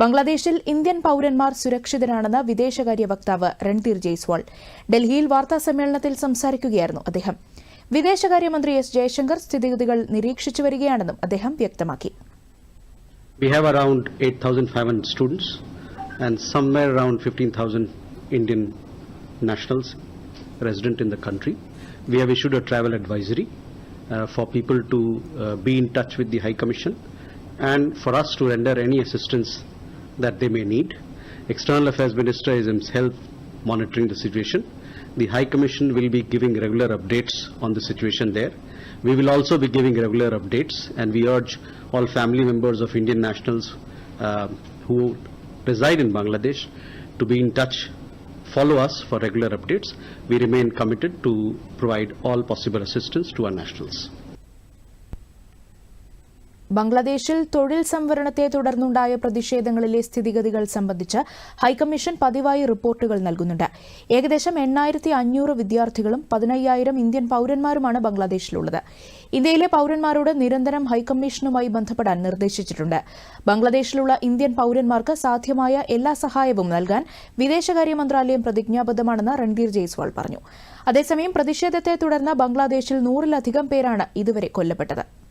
ബംഗ്ലാദേശിൽ ഇന്ത്യൻ പൌരന്മാർ സുരക്ഷിതരാണെന്ന് വിദേശകാര്യ വക്താവ് രൺധീർ ജയ്സ്വാൾ ഡൽഹിയിൽ വാർത്താസമ്മേളനത്തിൽ സംസാരിക്കുകയായിരുന്നു അദ്ദേഹം വിദേശകാര്യമന്ത്രി എസ് ജയശങ്കർ സ്ഥിതിഗതികൾ നിരീക്ഷിച്ചു വരികയാണെന്നും അദ്ദേഹം വ്യക്തമാക്കി We have around 8,500 students and somewhere around 15,000 Indian nationals resident in the country. We have issued a travel advisory uh, for people to uh, be in touch with the High Commission and for us to render any assistance that they may need. External Affairs Minister is himself monitoring the situation. The High Commission will be giving regular updates on the situation there. We will also be giving regular updates and we urge all family members of Indian nationals uh, who reside in Bangladesh to be in touch, follow us for regular updates. We remain committed to provide all possible assistance to our nationals. ബംഗ്ലാദേശിൽ തൊഴിൽ സംവരണത്തെ തുടർന്നുണ്ടായ പ്രതിഷേധങ്ങളിലെ സ്ഥിതിഗതികൾ സംബന്ധിച്ച് high commission പതിവായി റിപ്പോർട്ടുകൾ നൽകുന്നുണ്ട്. ഏകദേശം എണ്ണായിരത്തി അഞ്ഞൂറ് വിദ്യാർത്ഥികളും പതിനയ്യായിരം ഇന്ത്യൻ പൌരന്മാരുമാണ് ബംഗ്ലാദേശിലുള്ളത്. ഇന്ത്യയിലെ പൌരന്മാരോട് നിരന്തരം ഹൈക്കമ്മീഷനുമായി ബന്ധപ്പെടാൻ നിർദ്ദേശിച്ചിട്ടുണ്ട്. ബംഗ്ലാദേശിലുള്ള ഇന്ത്യൻ പൌരന്മാർക്ക് സാധ്യമായ എല്ലാ സഹായവും നൽകാൻ വിദേശകാര്യ മന്ത്രാലയം പ്രതിജ്ഞാബദ്ധമാണെന്ന് രൺധീർ ജയ്സ്വാൾ പറഞ്ഞു. അതേസമയം പ്രതിഷേധത്തെ തുടർന്ന് ബംഗ്ലാദേശിൽ നൂറിലധികം പേരാണ് ഇതുവരെ കൊല്ലപ്പെട്ടത്.